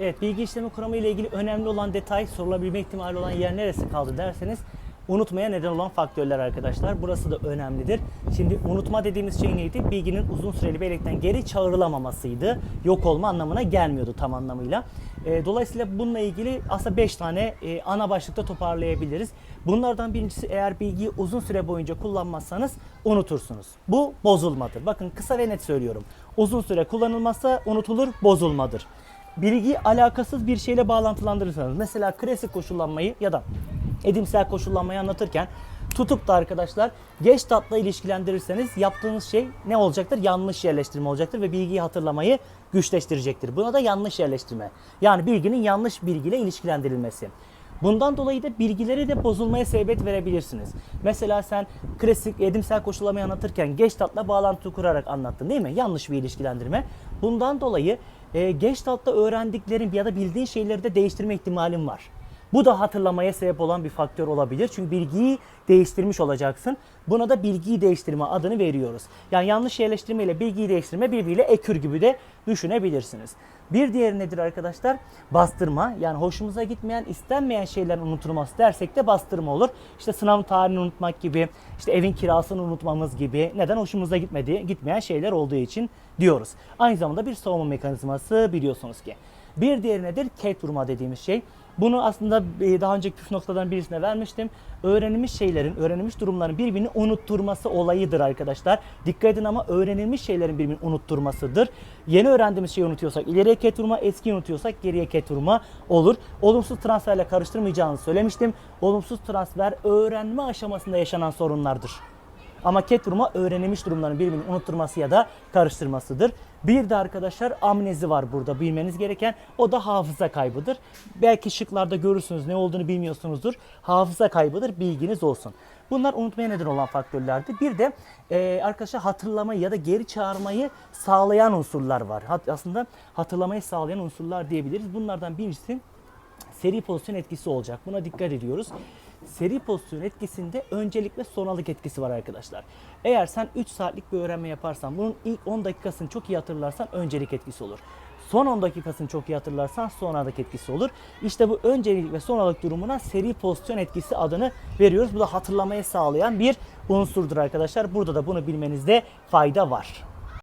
Evet, bilgi işleme kuramı ile ilgili önemli olan detay, sorulabilme ihtimali olan yer neresi kaldı derseniz unutmaya neden olan faktörler arkadaşlar. Burası da önemlidir. Şimdi unutma dediğimiz şey neydi? Bilginin uzun süreli bellekten geri çağrılamamasıydı. Yok olma anlamına gelmiyordu tam anlamıyla. E, dolayısıyla bununla ilgili aslında 5 tane e, ana başlıkta toparlayabiliriz. Bunlardan birincisi eğer bilgiyi uzun süre boyunca kullanmazsanız unutursunuz. Bu bozulmadır. Bakın kısa ve net söylüyorum. Uzun süre kullanılmazsa unutulur, bozulmadır bilgiyi alakasız bir şeyle bağlantılandırırsanız mesela klasik koşullanmayı ya da edimsel koşullanmayı anlatırken tutup da arkadaşlar geç tatla ilişkilendirirseniz yaptığınız şey ne olacaktır? Yanlış yerleştirme olacaktır ve bilgiyi hatırlamayı güçleştirecektir. Buna da yanlış yerleştirme. Yani bilginin yanlış bilgiyle ilişkilendirilmesi. Bundan dolayı da bilgileri de bozulmaya sebebiyet verebilirsiniz. Mesela sen klasik edimsel koşullamayı anlatırken geç tatla bağlantı kurarak anlattın değil mi? Yanlış bir ilişkilendirme. Bundan dolayı e, geç tatta öğrendiklerin ya da bildiğin şeyleri de değiştirme ihtimalin var. Bu da hatırlamaya sebep olan bir faktör olabilir. Çünkü bilgiyi değiştirmiş olacaksın. Buna da bilgiyi değiştirme adını veriyoruz. Yani yanlış yerleştirme ile bilgiyi değiştirme birbiriyle ekür gibi de düşünebilirsiniz. Bir diğeri nedir arkadaşlar? Bastırma. Yani hoşumuza gitmeyen, istenmeyen şeylerin unutulması dersek de bastırma olur. İşte sınav tarihini unutmak gibi, işte evin kirasını unutmamız gibi. Neden hoşumuza gitmediği, gitmeyen şeyler olduğu için diyoruz. Aynı zamanda bir savunma mekanizması biliyorsunuz ki. Bir diğeri nedir? Ket vurma dediğimiz şey. Bunu aslında e, daha önceki püf noktadan birisine vermiştim. Öğrenilmiş şeylerin, öğrenilmiş durumların birbirini unutturması olayıdır arkadaşlar. Dikkat edin ama öğrenilmiş şeylerin birbirini unutturmasıdır. Yeni öğrendiğimiz şeyi unutuyorsak ileriye ket vurma, eskiyi unutuyorsak geriye ket vurma olur. Olumsuz transferle karıştırmayacağını söylemiştim. Olumsuz transfer öğrenme aşamasında yaşanan sorunlardır. Ama ket vurma öğrenilmiş durumların birbirini unutturması ya da karıştırmasıdır. Bir de arkadaşlar amnezi var burada bilmeniz gereken. O da hafıza kaybıdır. Belki şıklarda görürsünüz ne olduğunu bilmiyorsunuzdur. Hafıza kaybıdır bilginiz olsun. Bunlar unutmaya neden olan faktörlerdi. Bir de e, arkadaşlar hatırlamayı ya da geri çağırmayı sağlayan unsurlar var. Hat, aslında hatırlamayı sağlayan unsurlar diyebiliriz. Bunlardan birisi seri pozisyon etkisi olacak. Buna dikkat ediyoruz. Seri pozisyon etkisinde öncelikle sonralık etkisi var arkadaşlar. Eğer sen 3 saatlik bir öğrenme yaparsan bunun ilk 10 dakikasını çok iyi hatırlarsan öncelik etkisi olur. Son 10 dakikasını çok iyi hatırlarsan sonralık etkisi olur. İşte bu öncelik ve sonralık durumuna seri pozisyon etkisi adını veriyoruz. Bu da hatırlamayı sağlayan bir unsurdur arkadaşlar. Burada da bunu bilmenizde fayda var.